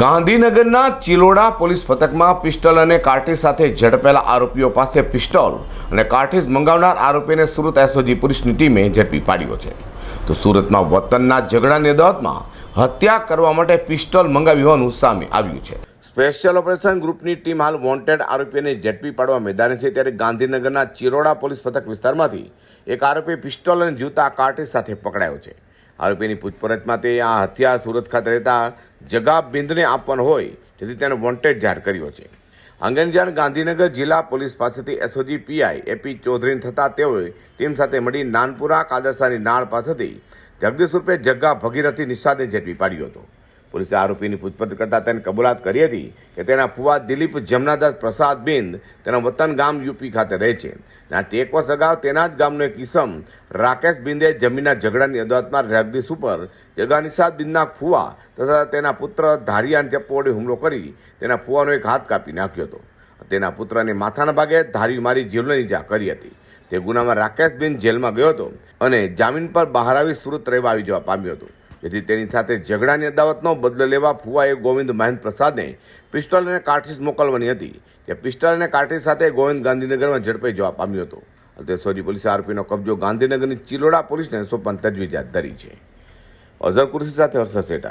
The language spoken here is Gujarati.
ગાંધીનગરના ચિલોડા પોલીસ પથકમાં પિસ્ટલ અને કાર્ટીજ સાથે ઝડપેલા આરોપીઓ પાસે પિસ્ટોલ અને કાર્ટીજ મંગાવનાર આરોપીને સુરત એસઓજી પોલીસની ટીમે ઝડપી પાડ્યો છે. તો સુરતમાં વતનના ઝઘડાની અદાવતમાં હત્યા કરવા માટે પિસ્ટોલ મંગાવી હોવાનું સામે આવ્યું છે. સ્પેશિયલ ઓપરેશન ગ્રુપની ટીમ હાલ વોન્ટેડ આરોપીને ઝડપી પાડવા મેદાને છે ત્યારે ગાંધીનગરના ચિરોડા પોલીસ પથક વિસ્તારમાંથી એક આરોપી પિસ્ટોલ અને જૂતા કાર્ટીજ સાથે પકડાયો છે. આરોપીની પૂછપરછમાં તે આ હત્યા સુરત ખાતે રહેતા જગા બિંદને આપવાનો હોય, જેથી તેને વોન્ટેડ જાહેર કર્યો છે. અંગેની જાણ ગાંધીનગર જિલ્લા પોલીસ પાસેથી એસઓજી પીઆઈ એપી ચૌધરીને થતાં તેઓએ ટીમ સાથે મળી નાનપુરા કાદરસાની નાળ પાસેથી જગદીશ રૂપે જગ્ગા ભગીરથી નિષાદને ઝડપી પાડ્યો હતો. પોલીસે આરોપીની પૂછપરછ કરતાં તેને કબૂલાત કરી હતી કે તેના ફુવા દિલીપ જમનાદાસ પ્રસાદ બિંદ તેના વતન ગામ યુપી ખાતે રહે છે. આ એક વર્ષ અગાઉ તેના જ ગામનો એક કિસમ રાકેશ બિંદે જમીનના ઝઘડાની અદાલતમાં જગદીશ ઉપર જગાનિસાદ બિંદના ફુવા તથા તેના પુત્ર ધારિયાન ચપ્પુ હુમલો કરી તેના ફુવાનો એક હાથ કાપી નાખ્યો હતો. તેના પુત્રને માથાના ભાગે ધારી મારી જેલની ઇજા કરી હતી. તે ગુનામાં રાકેશ બિન જેલમાં ગયો હતો અને જામીન પર બહાર આવી સુરત રહેવા આવી જવા પામ્યો હતો. જેથી તેની સાથે ઝઘડાની અદાવતનો બદલો લેવા ફુવાએ ગોવિંદ મહેન્દ્ર પ્રસાદને પિસ્ટલ અને કાર્ટીસ મોકલવાની હતી, જે પિસ્ટલ અને કાર્ટીસ સાથે ગોવિંદ ગાંધીનગરમાં ઝડપે જવા પામ્યો હતો. સોજી પોલીસે આરોપીનો કબજો ગાંધીનગરની ચિલોડા પોલીસને સોંપવાની તજવીજ હાથ ધરી છે. અઝર કુર્સી સાથે હર્ષદ સેટા.